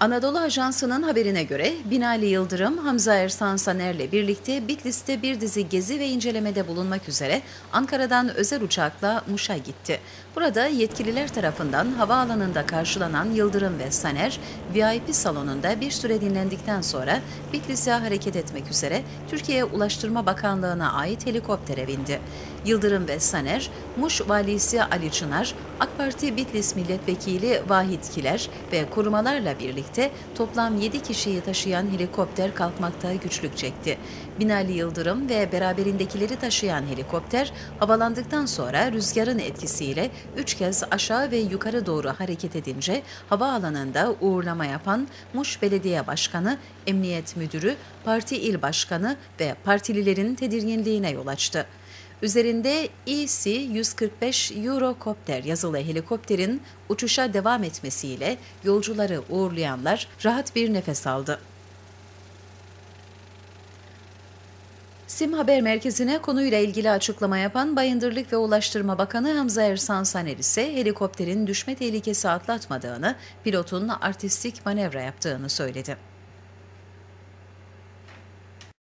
Anadolu Ajansı'nın haberine göre Binali Yıldırım, Hamza Ersan Saner'le birlikte Bitlis'te bir dizi gezi ve incelemede bulunmak üzere Ankara'dan özel uçakla Muş'a gitti. Burada yetkililer tarafından havaalanında karşılanan Yıldırım ve Saner, VIP salonunda bir süre dinlendikten sonra Bitlis'e hareket etmek üzere Türkiye Ulaştırma Bakanlığı'na ait helikoptere bindi. Yıldırım ve Saner, Muş Valisi Ali Çınar, AK Parti Bitlis Milletvekili Vahit Kiler ve korumalarla birlikte toplam 7 kişiyi taşıyan helikopter kalkmakta güçlük çekti. Binali Yıldırım ve beraberindekileri taşıyan helikopter havalandıktan sonra rüzgarın etkisiyle 3 kez aşağı ve yukarı doğru hareket edince havaalanında uğurlama yapan Muş Belediye Başkanı, Emniyet Müdürü, Parti İl Başkanı ve partililerin tedirginliğine yol açtı. Üzerinde EC-145 Eurocopter yazılı helikopterin uçuşa devam etmesiyle yolcuları uğurlayanlar rahat bir nefes aldı. Sim Haber Merkezi'ne konuyla ilgili açıklama yapan Bayındırlık ve Ulaştırma Bakanı Hamza Ersan Saner ise helikopterin düşme tehlikesi atlatmadığını, pilotun artistik manevra yaptığını söyledi.